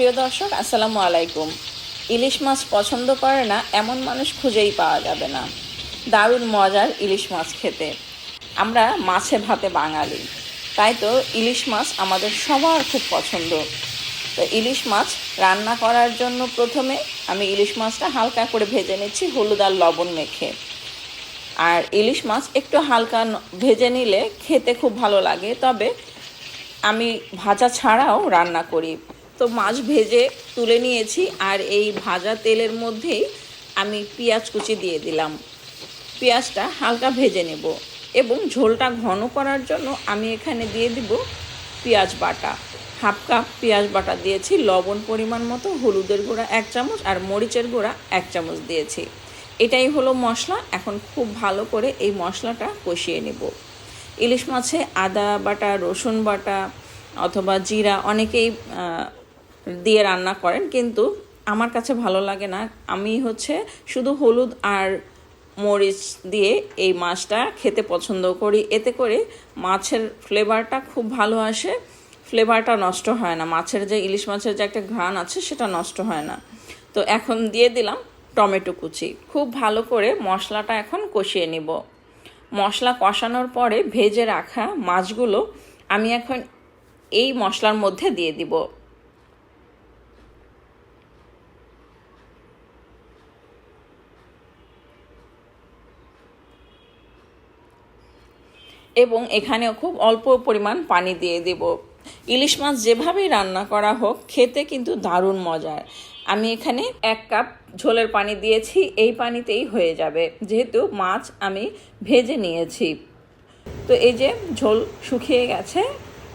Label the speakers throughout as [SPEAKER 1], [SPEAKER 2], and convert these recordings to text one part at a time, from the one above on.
[SPEAKER 1] প্রিয় দর্শক, আসসালামু আলাইকুম। ইলিশ মাছ পছন্দ করে না, এমন মানুষ খুঁজেই পাওয়া যাবে না। দারুণ মজার ইলিশ মাছ খেতে। আমরা মাছে ভাতে বাঙালি। তাই তো ইলিশ মাছ আমাদের সবার খুব পছন্দ। তো ইলিশ মাছ রান্না করার জন্য প্রথমে আমি ইলিশ মাছটা হালকা করে ভেজে নিচ্ছি, হলুদ আর লবণ মেখে। আর ইলিশ মাছ একটু হালকা ভেজে নিলে খেতে খুব ভালো লাগে। তবে আমি ভাজা ছাড়াও রান্না করি। তো মাছ ভেজে তুলে নিয়েছি আর এই ভাজা তেলের মধ্যেই আমি পেঁয়াজ কুচি দিয়ে দিলাম। পেঁয়াজটা হালকা ভেজে নেব এবং ঝোলটা ঘন করার জন্য আমি এখানে দিয়ে দিব পেঁয়াজ বাটা। হাফ কাপ পেঁয়াজ বাটা দিয়েছি, লবণ পরিমাণ মতো, হলুদের গুঁড়া এক চামচ আর মরিচের গুঁড়া এক চামচ দিয়েছি। এটাই হলো মশলা, এখন খুব ভালো করে এই মশলাটা কষিয়ে নেব। ইলিশ মাছে আদা বাটা, রসুন বাটা অথবা জিরা অনেকেই দিয়ে রান্না করেন, কিন্তু আমার কাছে ভালো লাগে না। আমি হচ্ছে শুধু হলুদ আর মরিচ দিয়ে এই মাছটা খেতে পছন্দ করি। এতে করে মাছের ফ্লেভারটা খুব ভালো আসে। ফ্লেভারটা নষ্ট হয় না। মাছের যে, ইলিশ মাছের যে একটা ঘ্রাণ আছে, সেটা নষ্ট হয় না। তো এখন দিয়ে দিলাম টমেটো কুচি। খুব ভালো করে মশলাটা এখন কষিয়ে নিব। মশলা কষানোর পরে ভেজে রাখা মাছগুলো আমি এখন এই মশলার মধ্যে দিয়ে দিব। এবং এখানেও খুব অল্প পরিমাণ পানি দিয়ে দেব। ইলিশ মাছ যেভাবেই রান্না করা হোক, খেতে কিন্তু দারুণ মজার। আমি এখানে এক কাপ ঝোলের পানি দিয়েছি, এই পানিতেই হয়ে যাবে। যেহেতু মাছ আমি ভেজে নিয়েছি। তো এই যে ঝোল শুকিয়ে গেছে,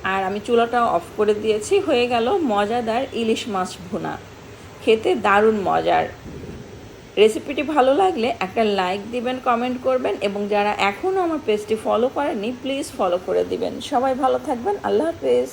[SPEAKER 1] আর আমি চুলাটাও অফ করে দিয়েছি, হয়ে গেল মজাদার ইলিশ মাছ ভুনা। খেতে দারুণ মজার। রেসিপিটি ভালো লাগলে একটা লাইক দিবেন, কমেন্ট করবেন এবং যারা এখনও আমার পেজটি ফলো করেনি প্লিজ ফলো করে দিবেন। সবাই ভালো থাকবেন, আল্লাহ হাফেজ।